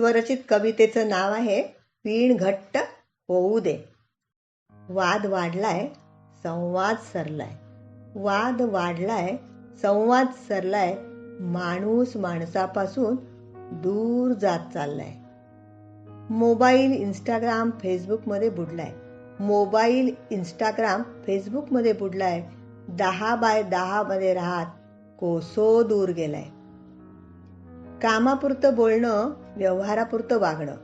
स्वरचित कवितेचं नाव आहे वीण घट्ट होऊ दे. वाद वाढलाय संवाद सरलाय. वाद वाढलाय संवाद सरलाय माणूस माणसापासून दूर जात चाललाय. मोबाईल इंस्टाग्राम फेसबुकमध्ये बुडलाय. मोबाईल इंस्टाग्राम फेसबुकमध्ये बुडलाय. दहा बाय दहामध्ये राहत कोसो दूर गेलाय. कामापुरतं बोलणं व्यवहारापुरतं वागणं.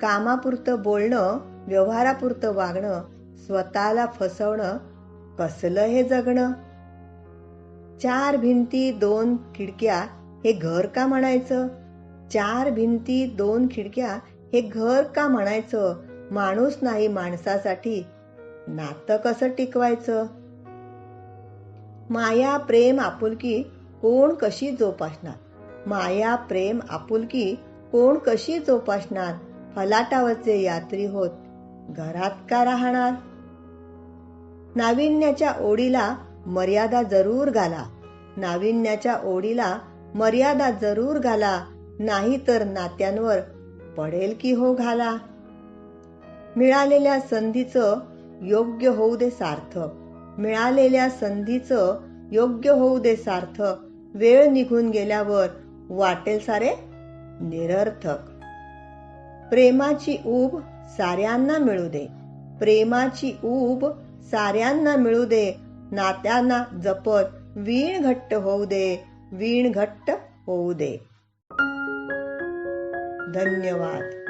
कामापुरतं बोलणं व्यवहारापुरतं वागणं स्वतःला फसवणं कसलं हे जगणं? चार भिंती दोन खिडक्या हे घर का म्हणायचं? चार भिंती दोन खिडक्या हे घर का म्हणायचं? माणूस नाही माणसासाठी नातं कसं टिकवायचं? माया प्रेम आपुलकी कोण कशी जोपासणार? माया प्रेम आपुलकी कोण कशी जोपासणार? फलाटावरचे यात्री होत घरात का राहणार? नाविन्याच्या ओढीला मर्यादा जरूर घाला. नाविन्याच्या ओढीला मर्यादा जरूर घाला. नाही तर नात्यांवर पडेल की हो घाला. मिळालेल्या संधीचं योग्य होऊ दे सार्थक मिळालेल्या संधीचं योग्य होऊ दे सार्थक वेळ निघून गेल्यावर वाटेल सारे निरर्थक. प्रेमाची ऊब साऱ्यांना मिळू दे. प्रेमाची ऊब साऱ्यांना मिळू दे. नात्यांना जपत वीण घट्ट होऊ दे. वीण घट्ट होऊ दे. धन्यवाद.